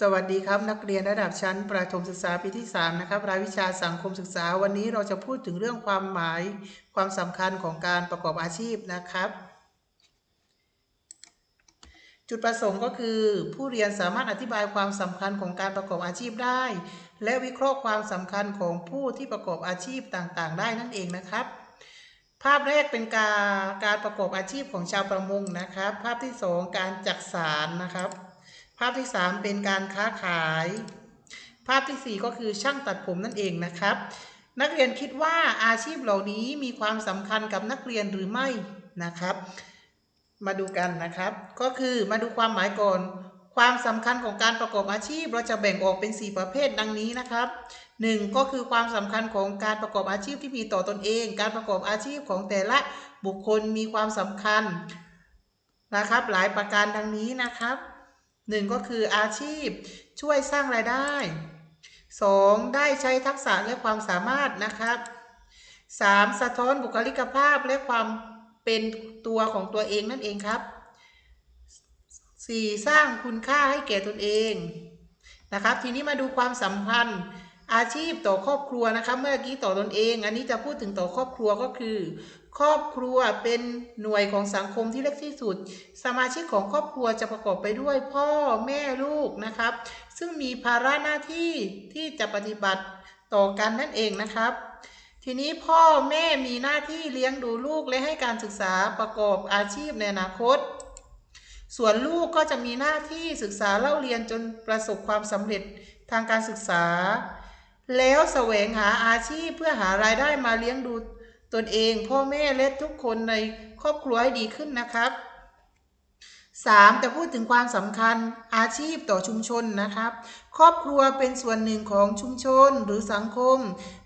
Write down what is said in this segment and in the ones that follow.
สวัสดีครับนักเรียนระดับชั้นประถมศึกษาปีที่ 3 นะครับ รายวิชาสังคมศึกษาวันนี้เราจะพูดถึงเรื่องความหมายความสำคัญของการประกอบอาชีพนะครับ จุดประสงค์ก็คือ ผู้เรียนสามารถอธิบายความสำคัญของการประกอบอาชีพได้ และวิเคราะห์ความสำคัญของผู้ที่ประกอบอาชีพต่างๆ ได้นั่นเองนะครับภาพแรกเป็นการการประกอบอาชีพของชาวประมงนะครับ ภาพที่สองการจักสารนะครับ ภาพที่ 3 เป็นการค้าขาย ภาพทีสี่ 4 ก็คือช่างตัดผมนั่นเองนะครับ นักเรียนคิดว่าอาชีพเหล่านี้มีความสำคัญกับนักเรียนหรือไม่นะครับ มาดูกันนะครับ ก็คือมาดูความหมายก่อน ความสำคัญของการประกอบอาชีพ เราจะแบ่งออกเป็น 4 ประเภทดังนี้นะครับ 1. ก็คือความสำคัญของการประกอบอาชีพที่มีต่อตอนเอง การประกอบอาชีพของแต่ละบุคคลมีความสำคัญนะครับ หลายประการดังนี้นะครับ หนึ่งก็คืออาชีพช่วยสร้างรายได้ 2. ได้ใช้ทักษะและความสามารถนะครับ 3. สะท้อนบุคลิกภาพและความเป็นตัวของตัวเองนั่นเองครับ 4. สร้างคุณค่าให้แก่ตนเองนะครับ ทีนี้มาดูความสัมพันธ์ อาชีพต่อครอบครัวนะครับเมื่อกี้ต่อตนเอง อันนี้จะพูดถึงต่อครอบครัวก็คือ ครอบครัวเป็นหน่วยของสังคมที่เล็กที่สุด สมาชิกของครอบครัวจะประกอบไปด้วยพ่อแม่ลูกนะครับ ซึ่งมีภาระหน้าที่ที่จะปฏิบัติต่อกันนั่นเองนะครับ ทีนี้พ่อแม่มีหน้าที่เลี้ยงดูลูกและให้การศึกษาประกอบอาชีพในอนาคต ส่วนลูกก็จะมีหน้าที่ศึกษาเล่าเรียนจนประสบความสำเร็จทางการศึกษา แล้วแสวงหาอาชีพเพื่อหารายได้มาเลี้ยงดูตนเอง พ่อแม่และทุกคนในครอบครัวให้ดีขึ้นนะครับ 3. จะพูดถึงความสำคัญอาชีพต่อชุมชนนะครับ ครอบครัวเป็นส่วนหนึ่งของชุมชนหรือสังคม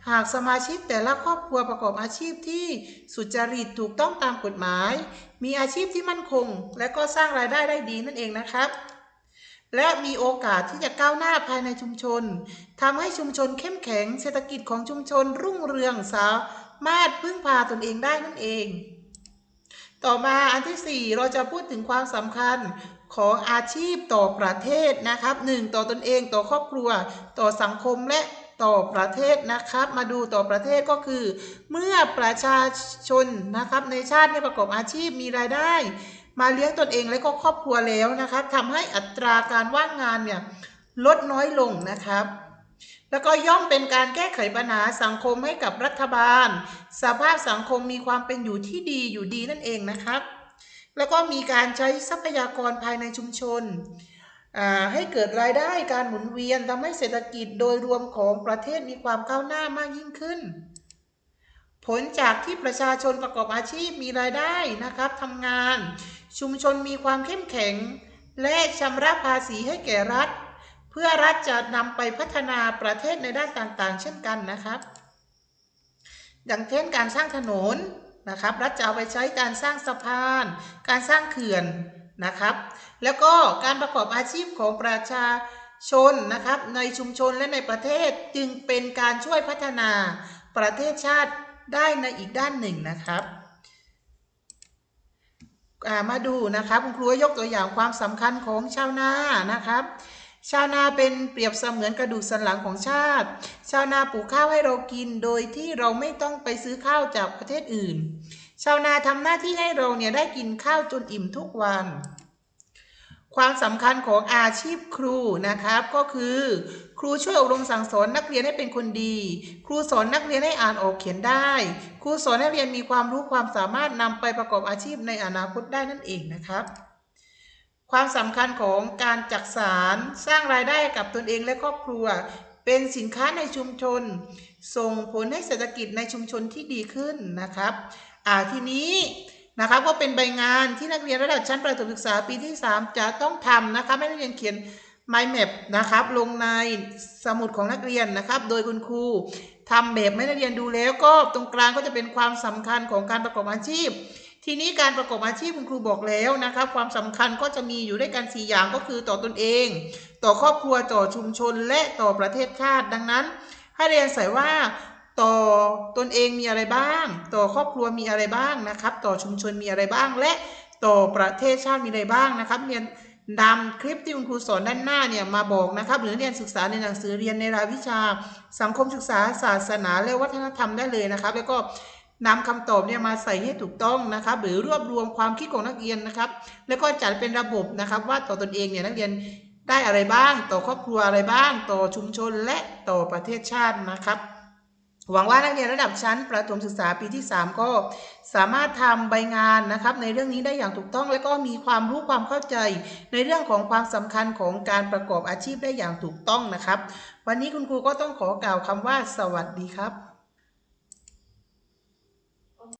หากสมาชิกแต่ละครอบครัวประกอบอาชีพที่สุจริตถูกต้องตามกฎหมาย มีอาชีพที่มั่นคง และก็สร้างรายได้ได้ดีนั่นเองนะครับ และมีโอกาสที่จะก้าวหน้าภายในชุมชนทำให้ชุมชนเข้มแข็ง เศรษฐกิจของชุมชนรุ่งเรืองสามารถพึ่งพาตนเองได้นั่นเอง ต่อมาอันที่ 4 เราจะพูดถึงความสำคัญของอาชีพต่อประเทศนะครับ 1. ต่อตนเองต่อครอบครัว ต่อสังคมและต่อประเทศนะครับ มาดูต่อประเทศก็คือ เมื่อประชาชนนะครับในชาตินี่ยประกอบอาชีพมีรายได้ มาเลี้ยงตนเองและก็ครอบครัวแล้วนะครับทำให้อัตราการว่างงานเนี่ยลดน้อยลงนะครับ แล้วก็ย่อมเป็นการแก้ไขปัญหาสังคมให้กับรัฐบาล สภาพสังคมมีความเป็นอยู่ที่ดีอยู่ดีนั่นเองนะครับ แล้วก็มีการใช้ทรัพยากรภายในชุมชนให้เกิดรายได้การหมุนเวียนทำให้เศรษฐกิจโดยรวมของประเทศมีความก้าวหน้ามากยิ่งขึ้น ผลจากที่ประชาชนประกอบอาชีพมีรายได้นะครับทำงาน ชุมชนมีความเข้มแข็ง และชำระภาษีให้แก่รัฐ เพื่อรัฐจะนำไปพัฒนาประเทศในด้านต่างๆ เช่นกันนะครับอย่างเช่นการสร้างถนนนะครับ รัฐจะเอาไปใช้การสร้างสะพาน การสร้างเขื่อนนะครับ แล้วก็การประกอบอาชีพของประชาชนนะครับในชุมชนและในประเทศจึงเป็นการช่วยพัฒนาประเทศชาติ ได้ในอีกด้านหนึ่งนะครับมาดูนะครับคุณครูยกตัวอย่างความสำคัญของชาวนานะครับชาวนาเป็นเปรียบเสมือนกระดูกสันหลังของชาติ ชาวนาปลูกข้าวให้เรากิน โดยที่เราไม่ต้องไปซื้อข้าวจากประเทศอื่น ชาวนาทำหน้าที่ให้เราเนี่ยได้กินข้าวจนอิ่มทุกวัน ความสำคัญของอาชีพครูนะครับ ก็คือ ครูช่วยอบรมสั่งสอนนักเรียนให้เป็นคนดี ครูสอนนักเรียนให้อ่านออกเขียนได้ ครูสอนนักเรียนมีความรู้ความสามารถนำไปประกอบอาชีพในอนาคตได้นั่นเองนะครับ ความสำคัญของการจักสารสร้างรายได้กับตนเองและครอบครัว เป็นสินค้าในชุมชน ส่งผลให้เศรษฐกิจในชุมชนที่ดีขึ้นนะครับ อ่าทีนี้ นะครับก็เป็นใบงานที่นักเรียนระดับชั้นประถมศึกษาปีที่ 3 จะต้องทำนะครับให้นักเรียนเขียน mind map นะครับลงในสมุดของนักเรียนนะครับ โดยคุณครูทำแบบให้นักเรียนดูแล้วก็ตรงกลางก็จะเป็นความสำคัญของการประกอบอาชีพ ทีนี้การประกอบอาชีพคุณครูบอกแล้วนะครับ ความสำคัญก็จะมีอยู่ด้วยกัน 4 อย่างก็คือต่อตนเอง ต่อครอบครัวต่อชุมชนและต่อประเทศชาติดังนั้น ให้เรียนใส่ว่า ต่อตนเองมีอะไรบ้าง ต่อครอบครัวมีอะไรบ้างนะครับ ต่อชุมชนมีอะไรบ้าง และต่อประเทศชาติมีอะไรบ้างนะครับเรียนนำคลิปที่คุณครูสอนด้านหน้าเนี่ยมาบอกนะครับ หรือเรียนศึกษาในหนังสือเรียนในรายวิชา สังคมศึกษาศาสนาและวัฒนธรรมได้เลยนะครับ แล้วก็นำคำตอบเนี่ยมาใส่ให้ถูกต้องนะครับ หรือรวบรวมความคิดของนักเรียนนะครับ แล้วก็จัดเป็นระบบนะครับว่าต่อตนเองเนี่ยนักเรียนได้อะไรบ้าง ต่อครอบครัวอะไรบ้าง ต่อชุมชนและต่อประเทศชาตินะครับ หวังว่านักเรียนระดับชั้นประถมศึกษาปีที่ 3 ก็สามารถทำใบงานนะครับ ในเรื่องนี้ได้อย่างถูกต้อง และก็มีความรู้ความเข้าใจ ในเรื่องของความสำคัญของการประกอบอาชีพได้อย่างถูกต้องนะครับ วันนี้คุณครูก็ต้องขอกล่าวคำว่า สวัสดีครับ